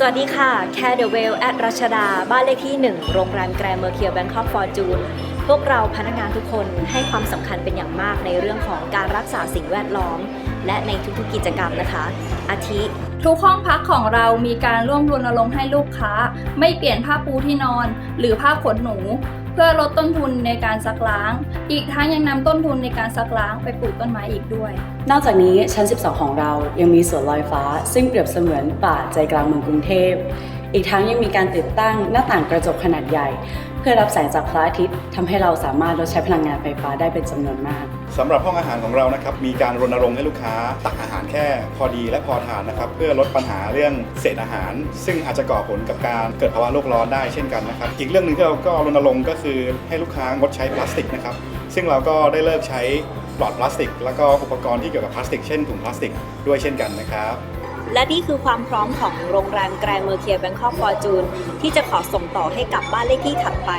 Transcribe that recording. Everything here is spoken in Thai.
สวัสดีค่ะแคเดเวลแอดรัชดา บ้านเลขที่ 1 โรงแรมแกรเมอร์เคียวแบงคอกฟอร์จูน พวกเราพนักงานทุกคนให้ความสำคัญเป็นอย่างมากในเรื่องของการรักษาสิ่งแวดล้อม และในทุกๆกิจกรรมนะคะ อาทิ ทุกห้องพักของเรามีการร่วมรณรงค์ให้ลูกค้า ไม่เปลี่ยนผ้าปูที่นอน หรือผ้าขนหนู เพื่อลดต้นทุนในการซักล้าง อีกทั้งยังนำต้นทุนในการซักล้างไปปลูกต้นไม้อีกด้วย นอกจากนี้ชั้น 12 ของเรายังมีสวนลอยฟ้า ซึ่งเปรียบเสมือนป่าใจกลางเมืองกรุงเทพอีกทั้งยังมีการติดตั้งหน้าต่างกระจกขนาดใหญ่เพื่อรับแสงจากพระอาทิตย์ทำให้เราสามารถลดใช้พลังงานไฟฟ้าได้เป็นจำนวนมาก สำหรับห้องอาหารของเรานะครับมีการรณรงค์ให้ลูกค้าตักอาหารแค่พอดีและพอทานนะครับเพื่อลดปัญหาเรื่องเศษอาหาร ซึ่งอาจจะก่อผลกับการเกิดภาวะโลกร้อนได้เช่นกันนะครับอีกเรื่องหนึ่งที่เราก็รณรงค์ก็คือให้ลูกค้างดใช้พลาสติกนะครับซึ่งเราก็ได้เลิกใช้หลอดพลาสติก แล้วก็อุปกรณ์ที่เกี่ยวกับพลาสติกเช่นถุงพลาสติกด้วยเช่นกันนะครับ และนี่คือความพร้อมของโรงแรมแกรเมอร์เคียแบงคอกฟอร์จูนที่จะขอส่งต่อให้กับบ้านเลขที่ถัดไป